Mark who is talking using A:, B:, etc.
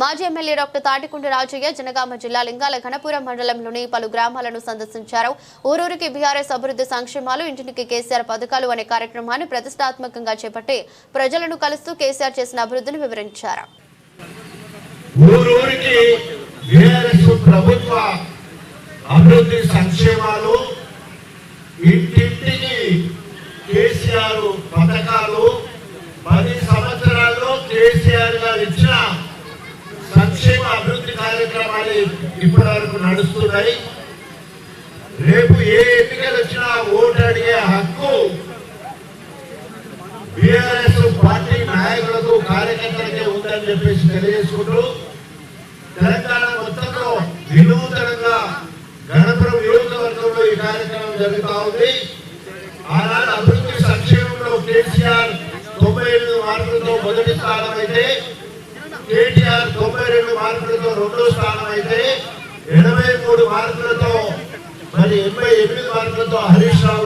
A: మాజీ MLA doctor తాటికుంట Rajaiah Janagama జిల్లా లింగాల ఘనపురం మండలంలోని పలు గ్రామాలను సందర్శించారు. ఊరూరికి బీఆర్ఎస్ అభివృద్ధి సంక్షేమాలు ఇంటికి కేసీఆర్ పథకాలు అనే కార్యక్రమాన్ని ప్రతిష్టాత్మకంగా చేపట్టి ప్రజలను కలుస్తూ కేసీఆర్ చేసిన అభివృద్ధిని వివరించారు.
B: అభివృద్ధి సంక్షేమాలు ఇంటింటికి కేసీఆర్ పథకాలు ఇప్పటి వరకు నడుస్తున్నాయి. రేపు ఏ ఎన్నికలు వచ్చినా ఓటు అడిగే హక్కు బీఆర్ఎస్ పార్టీ నాయకులకు కార్యకర్తలకే ఉందని చెప్పేసి తెలియజేసుకుంటూ తెలంగాణ మొత్తంలో వినూతనంగా గణపురం నియోజకవర్గంలో ఈ కార్యక్రమం జరుగుతా ఉంది. ఆనాడు అభివృద్ధి సంక్షేమంలో కేసీఆర్ తొంభై ఎనిమిది మార్కులతో మొదటి స్థానం అయితే కేటీఆర్ తొంభై రెండు మార్కులతో రెండో స్థానం అయితే ఎనభై మూడు మార్కులతో మరి ఎనభై ఎనిమిది మార్కులతో హరీష్ రావు